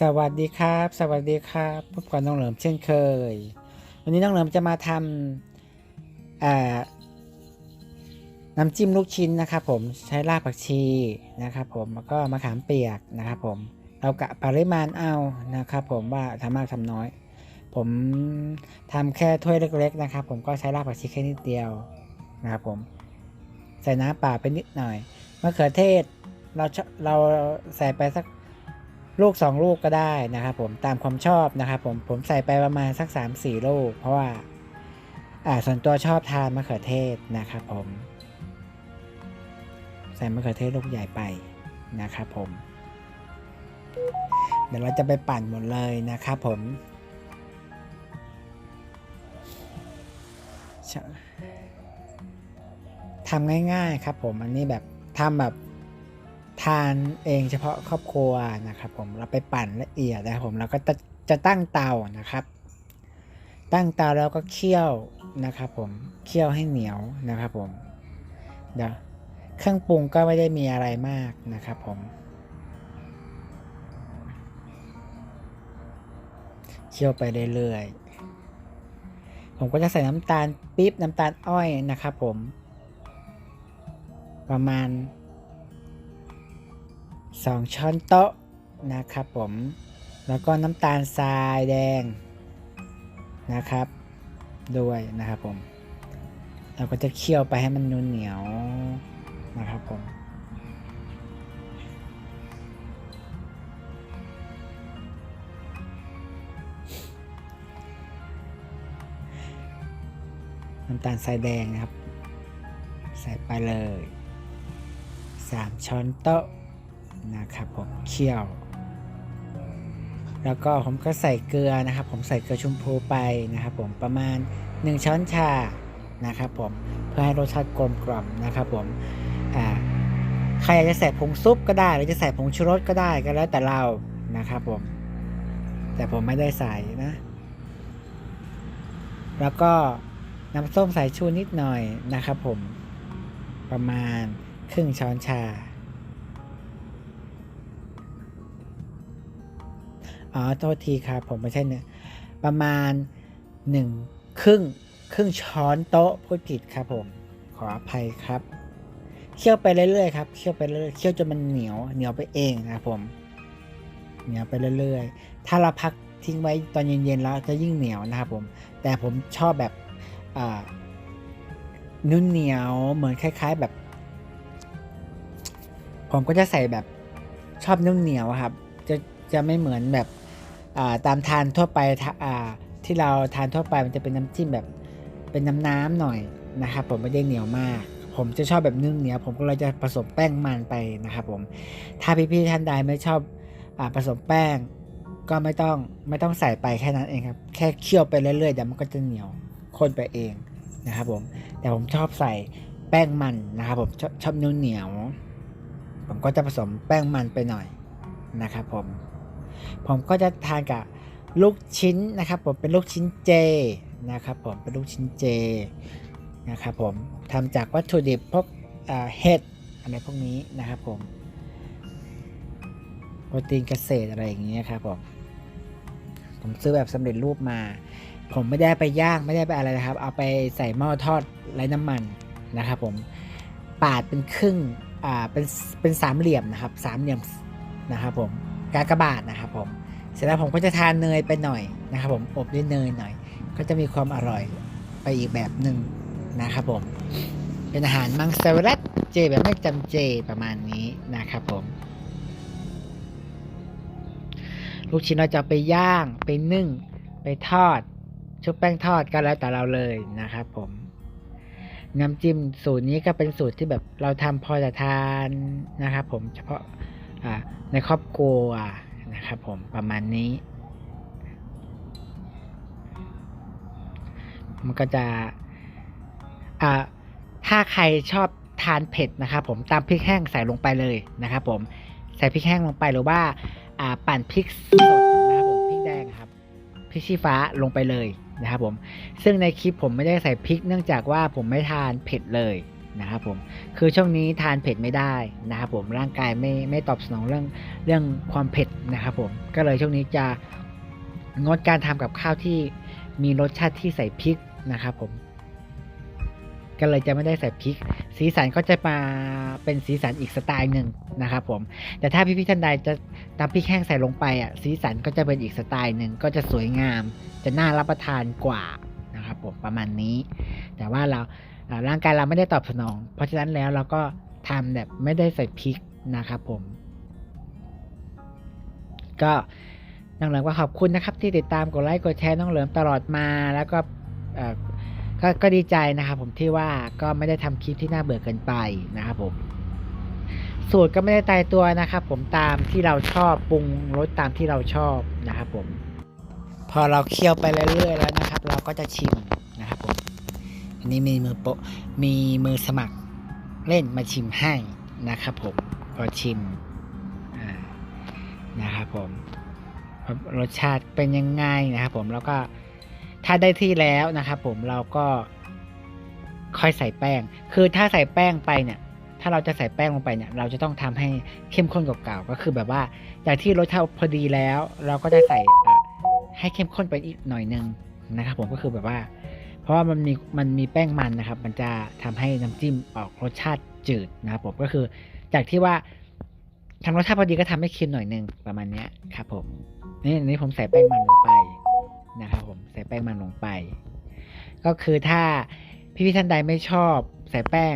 สวัสดีครับ สวัสดีครับพบกับน้องเหลิมเช่นเคย วันนี้น้องเหลิมจะมาทำน้ำจิ้มลูกชิ้นนะครับผมใช้รากผักชีนะครับผมแล้วก็มะขามเปียกนะครับผมเรากะปริมาณเอานะครับผมว่าทำมากทำน้อย ผมทำแค่ถ้วยเล็ก ๆ นะครับ ผมก็ใช้รากผักชีแค่นิดเดียวนะครับผมใส่น้ำเปล่าไปนิดหน่อยมะเขือเทศเราเราใส่ไปสัก ลูก 2 ลูกก็ได้นะครับผมตามความชอบนะครับผมผมใส่ไปประมาณสัก 3-4 ลูก เพราะว่าอ่าส่วนตัวชอบทานมะเขือเทศนะครับผม ใส่มะเขือเทศลูกใหญ่ไปนะครับผม เดี๋ยวเราจะไปปั่นหมดเลยนะครับผมทำง่ายๆครับผมอันนี้แบบทำแบบ ทานเองเฉพาะครอบครัวนะครับ ผมเราไปปั่นละเอียดนะครับผมเราก็จะจะตั้งเตานะครับ ตั้งเตาแล้วก็เคี่ยวนะครับ ผมเคี่ยวให้เหนียวนะครับ ผมเดี๋ยวเครื่องปรุงก็ไม่ได้มีอะไรมากนะครับ ผมเคี่ยวไปเรื่อยๆผมก็จะใส่น้ำตาลปี๊บน้ำตาลอ้อยนะครับ ผม ประมาณ 2 ช้อนโต๊ะนะครับผม แล้วก็น้ำตาลทรายแดงนะครับ ด้วยนะครับผม เราก็จะเคี่ยวไปให้มันนูนเหนียวนะครับผมน้ำตาลทรายแดงนะครับ ใส่ไปเลย 3 ช้อนโต๊ะ นะครับผมเคี่ยว แล้วก็ผมก็ใส่เกลือนะครับ ผมใส่เกลือชมพูไปนะครับผมประมาณ 1 ช้อนชานะครับผมเพื่อให้รสชาติกลมกล่อมนะครับผมอ่าใครอยากจะใส่ผงซุปก็ได้หรือจะใส่ผงชูรสก็ได้ก็แล้วแต่เรานะครับผมแต่ผมไม่ได้ใส่นะ แล้วก็น้ำส้มสายชูนิดหน่อยนะครับผมประมาณครึ่งช้อนชา อ๋อโทษทีครับผมไม่ใช่เนี่ยประมาณหนึ่งครึ่งครึ่งช้อนโต๊ะพูดผิดครับผม ขออภัยครับเคี่ยวไปเรื่อยๆครับเคี่ยวไปเรื่อยๆเคี่ยวจนมันเหนียวเหนียวไปเองนะครับผมเหนียวไปเรื่อยๆ ถ้าเราพักทิ้งไว้ตอนเย็นๆแล้วจะยิ่งเหนียวนะครับผม แต่ผมชอบแบบนุ่นเหนียวเหมือนคล้าย ๆแบบ ผมก็จะใส่แบบชอบนุ่มเหนียวครับ จะจะไม่เหมือนแบบ ตามทานทั่วไปที่เราทานทั่วไปมันจะเป็นน้ำจิ้มแบบเป็นน้ำน้ำหน่อยนะครับผมไม่ได้เหนียวมาก ผมจะชอบแบบนึ่งเหนียวผมก็เลยจะผสมแป้งมันไปนะครับผมถ้าพี่ๆท่านใดไม่ชอบอผสมแป้ง ก็ไม่ต้องไม่ต้องใส่ไปแค่นั้นเองครับแค่เคี่ยวไปเรื่อยๆเดี๋ยวมันก็จะเหนียวข้นไปเองนะครับผมแต่ผมชอบใส่แป้งมันนะครับผมชอบชอบนุ่มเหนียวผมก็จะผสมแป้งมันไปหน่อยนะครับผม ผมก็จะทานกับลูกชิ้นนะครับ ผมเป็นลูกชิ้นเจนะครับ ผมเป็นลูกชิ้นเจนะครับผมทำจากวัตถุดิบพวกเห็ดอะไรพวกนี้นะครับผมโปรตีนเกษตรอะไรอย่างเงี้ยครับผมผมซื้อแบบสำเร็จรูปมา ผมไม่ได้ไปย่างไม่ได้ไปอะไรนะครับ เอาไปใส่หม้อทอดไร้น้ำมันนะครับผมปาดเป็นครึ่งอ่าเป็นเป็นสามเหลี่ยมนะครับสามเหลี่ยมนะครับผม กากบาทนะครับผมเสร็จแล้วผมก็จะทานเนยไปหน่อยนะครับผมอบด้วยเนยหน่อย ก็จะมีความอร่อยไปอีกแบบหนึ่งนะครับผม เป็นอาหารมังสวิรัตเจแบบไม่จำเจประมาณนี้นะครับผม ลูกชิ้นเราจะไปย่างไปนึ่ง ไปทอด ชุบแป้งทอดก็แล้วแต่เราเลยนะครับผมน้ำจิ้มสูตรนี้ก็เป็นสูตรที่แบบเราทำพอจะทานนะครับผมเฉพาะ ในครอบครัวนะครับผมประมาณนี้ มันก็จะอ่าถ้าใครชอบทานเผ็ดนะครับผมตามพริกแห้งใส่ลงไปเลยนะครับผมใส่พริกแห้งลงไปหรือว่าอ่าปั่นพริกสดนะครับผมพริกแดงครับพริกชี้ฟ้าลงไปเลยนะครับผมซึ่งในคลิปผมไม่ได้ใส่พริกเนื่องจากว่าผมไม่ทานเผ็ดเลย นะครับผมคือช่วงนี้ทานเผ็ดไม่ได้นะครับผมร่างกายไม่ไม่ตอบสนองเรื่องเรื่องความเผ็ดนะครับผมก็เลยช่วงนี้จะงดการทำกับข้าวที่มีรสชาติที่ใส่พริกนะครับผมก็เลยจะไม่ได้ใส่พริก สีสันก็จะมาเป็นสีสันอีกสไตล์หนึ่งนะครับผมแต่ถ้าพี่พี่ท่านใดจะตำพริกแห้งใส่ลงไปอะสีสันก็จะเป็นอีกสไตล์หนึ่งก็จะสวยงาม จะน่ารับประทานกว่านะครับผมประมาณนี้ แต่ว่าเรา ร่างกายเราไม่ได้ตอบสนอง เพราะฉะนั้นแล้วเราก็ทำแบบไม่ได้ใส่พริกนะครับผม ก็น้องเหลิมก็ขอบคุณนะครับ ที่ติดตามกดไลค์กดแชร์น้องเหลิมตลอดมาแล้วก็ก็ก็ดีใจนะครับผมที่ว่าก็ไม่ได้ทำคลิปที่น่าเบื่อเกินไปนะครับผม สูตรก็ไม่ได้ตายตัวนะครับผมตามที่เราชอบปรุงรสตามที่เราชอบนะครับผม พอเราเคี่ยวไปเรื่อยๆแล้วนะครับ เราก็จะชิม อันนี้มีมือโปะมีมือสมัครเล่นมาชิมให้นะครับผมก็ชิมนะครับผมรสชาติเป็นยังไงนะครับผมแล้วก็ถ้าได้ที่แล้วนะครับผมเราก็ค่อยใส่แป้ง คือถ้าใส่แป้งไปเนี่ย ถ้าเราจะใส่แป้งลงไปเนี่ย เราจะต้องทำให้เข้มข้นกว่าเก่าก็คือแบบว่าจากที่รสชาติพอดีแล้ว เราก็จะใส่ให้เข้มข้นไปอีกหน่อยนึงนะครับผมก็คือแบบว่า เพราะว่ามันมีมันมีแป้งมันนะครับ มันจะทำให้น้ำจิ้มออกรสชาติจืดนะครับผมก็คือจากที่ว่าทำรสชาติพอดีก็ทำให้เค็มหน่อยนึงประมาณเนี้ยครับผมนี่อันนี้ผมใส่แป้งมันลงไปนะครับผมใส่แป้งมันลงไป ก็คือถ้าพี่พี่ท่านใดไม่ชอบใส่แป้ง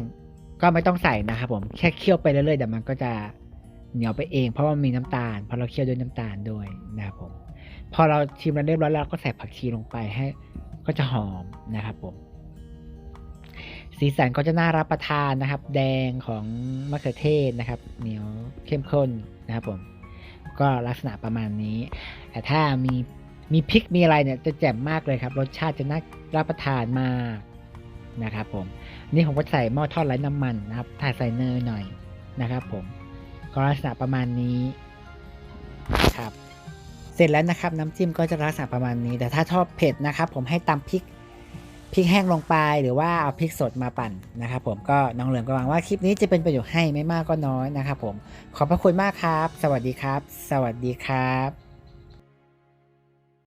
ก็ไม่ต้องใส่นะครับผมแค่เคี่ยวไปเรื่อยๆเดี๋ยวมันก็จะเหนียวไปเอง เพราะมันมีน้ำตาลเพราะเราเคี่ยวด้วยน้ำตาลด้วยนะครับผมพอเราชิมแล้วเรียบร้อยแล้วเราก็ใส่ผักชีลงไปให้ ก็จะหอมนะครับผมสีสันก็จะน่ารับประทานนะครับ แดงของมะเขือเทศนะครับ เหนียวเข้มข้นนะครับผม ก็ลักษณะประมาณนี้ แต่ถ้ามีมีพริกมีอะไรเนี่ยจะแจ่มมากเลยครับ รสชาติจะน่ารับประทานมากนะครับผมนี่ผมก็ใส่หม้อทอดไร้น้ำมันนะครับถ้าใส่เนยหน่อยนะครับผม ก็ลักษณะประมาณนี้ครับ เสร็จแล้วนะครับน้ำจิ้มก็จะลักษณะประมาณนี้ แต่ถ้าชอบเผ็ดนะครับผมให้ตำพริกพริกแห้งลงไปหรือว่าเอาพริกสดมาปั่นนะครับผมก็น้องเหลือมก็หวังว่าคลิปนี้จะเป็นประโยชน์ให้ไม่มากก็น้อยนะครับผมขอบพระคุณมากครับ สวัสดีครับ สวัสดีครับ